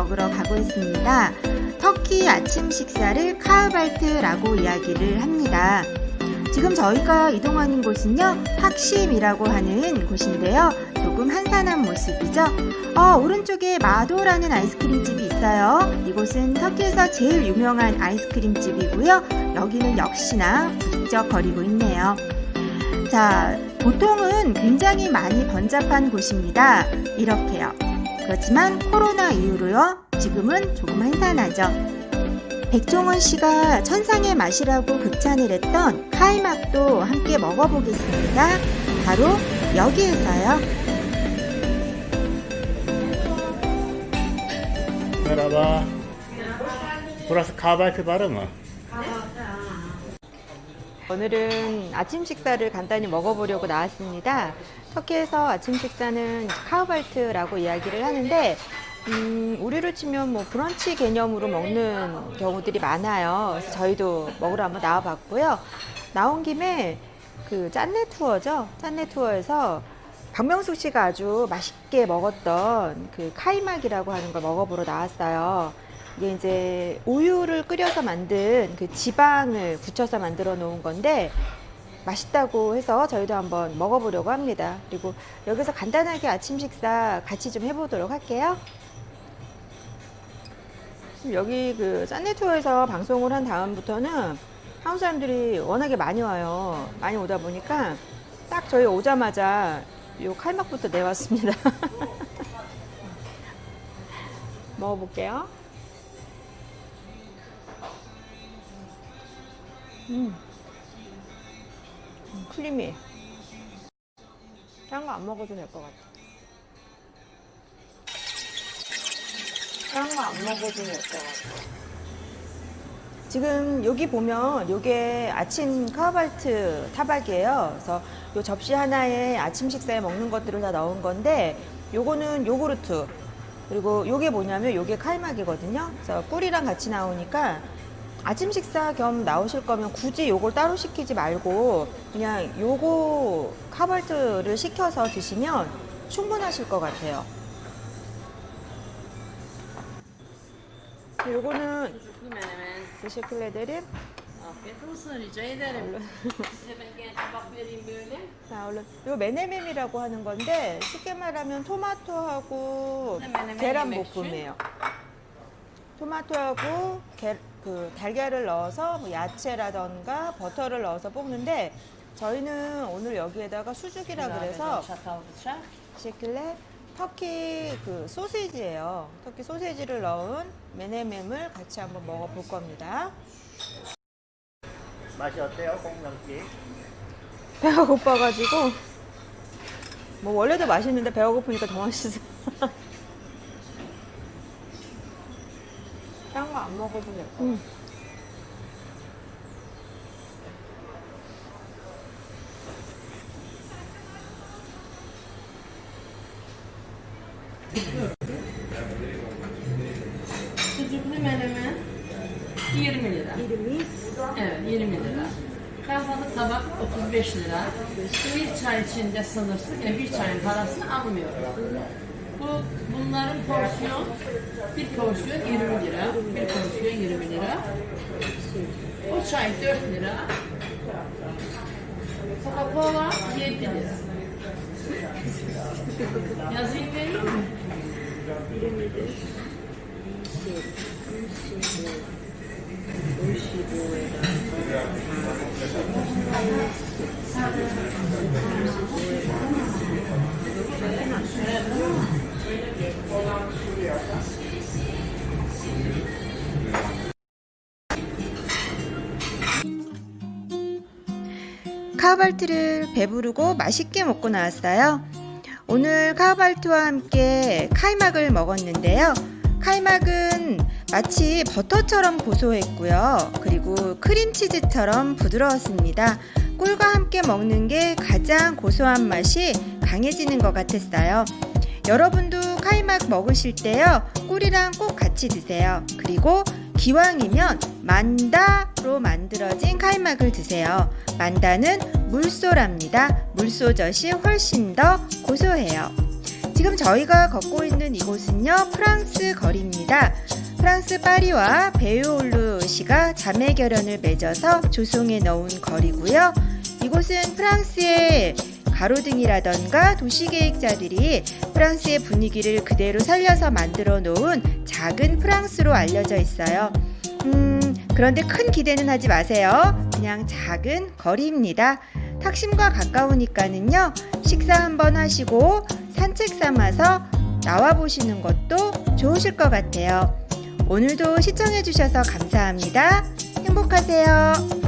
먹으러 가고 있습니다. 터키 아침 식사를 카우발트라고 이야기를 합니다. 지금 저희가 이동하는 곳은요, 학심이라고 하는 곳인데요. 조금 한산한 모습이죠. 어, 오른쪽에 마도라는 아이스크림 집이 있어요. 이곳은 터키에서 제일 유명한 아이스크림 집이고요. 여기는 역시나 북적거리고 있네요. 자, 보통은 굉장히 많이 번잡한 곳입니다. 이렇게요. 그렇지만 코로나 이후로요, 지금은 조금 한산하죠. 백종원 씨가 천상의 맛이라고 극찬을 했던 카이막도 함께 먹어보겠습니다. 바로 여기에서요. Burası kahvaltı barı mı? 오늘은 아침 식사를 간단히 먹어보려고 나왔습니다. 터키에서 아침 식사는 카우발트라고 이야기를 하는데, 음, 우리로 치면 뭐 브런치 개념으로 먹는 경우들이 많아요. 그래서 저희도 먹으러 한번 나와봤고요. 나온 김에 그 짠내 투어죠. 짠내 투어에서 박명숙 씨가 아주 맛있게 먹었던 그 카이막이라고 하는 걸 먹어보러 나왔어요. 이게 이제 우유를 끓여서 만든 그 지방을 굳혀서 만들어 놓은 건데 맛있다고 해서 저희도 한번 먹어보려고 합니다. 그리고 여기서 간단하게 아침 식사 같이 좀 해보도록 할게요. 여기 그 짠내 투어에서 방송을 한 다음부터는 한국 사람들이 워낙에 많이 와요. 많이 오다 보니까 딱 저희 오자마자 요 칼막부터 내왔습니다. 먹어볼게요. 음. 음, 크리미. 딴거 안 먹어도 될 것 같아. 딴 거 안 먹어도 될 것 같아. 지금 여기 보면 요게 아침 카바르트 타박이에요. 그래서 요 접시 하나에 아침 식사에 먹는 것들을 다 넣은 건데 요거는 요구르트 그리고 요게 뭐냐면 요게 칼막이거든요. 그래서 꿀이랑 같이 나오니까 아침 식사 겸 나오실 거면 굳이 요걸 따로 시키지 말고 그냥 요거 카바르트를 시켜서 드시면 충분하실 것 같아요. 요거는. Teşekkür ederim. Afiyet olsun rica ederim. Size ben gene tabak vereyim böyle. 자, 얼른. 요 메네멤이라고 하는 건데 쉽게 말하면 토마토하고 네, 계란. 볶음이에요. 토마토하고 게, 그 달걀을 넣어서 뭐 야채라던가 버터를 넣어서 볶는데 저희는 오늘 여기에다가 수죽이라 그래서 bıçak. 시킬레 터키 그 소세지예요. 터키 소세지를 넣은 메네멤을 같이 한번 먹어볼 겁니다. 맛이 어때요, 꽁장찌? 배가 고파가지고 뭐 원래도 맛있는데 배가 고프니까 더 맛있어. 먹어도 될 거. 음. Sucuklu menemen 20 lira. Evet 20 lira. Kahvaltı tabak 35 lira. Bir çay içinde sınırsız. Yani bir çayın parasını almıyoruz. Bu bunların porsiyon bir porsiyon 20 lira. Bir porsiyon 20 lira. O çay 4 lira. Coca-Cola 7 lira. Yazayım vereyim mi? 카우발트를 배부르고 맛있게 먹고 나왔어요. 오늘 카우발트와 함께 카이막을 먹었는데요. 카이막은 마치 버터처럼 고소했고요. 그리고 크림치즈처럼 부드러웠습니다. 꿀과 함께 먹는 게 가장 고소한 맛이 강해지는 것 같았어요. 여러분도 카이막 먹으실 때요. 꿀이랑 꼭 같이 드세요. 그리고 기왕이면 만다로 만들어진 카이막을 드세요. 만다는 물소랍니다. 물소젓이 훨씬 더 고소해요. 지금 저희가 걷고 있는 이곳은요, 프랑스 거리입니다. 프랑스 파리와 베유올루시가 자매 결연을 맺어서 조성해 놓은 거리고요. 이곳은 프랑스의 가로등이라던가 도시계획자들이 프랑스의 분위기를 그대로 살려서 만들어 놓은 작은 프랑스로 알려져 있어요. 음, 그런데 큰 기대는 하지 마세요. 그냥 작은 거리입니다. 탁심과 가까우니까는요, 식사 한번 하시고 산책 삼아서 나와 보시는 것도 좋으실 것 같아요. 오늘도 시청해 주셔서 감사합니다. 행복하세요.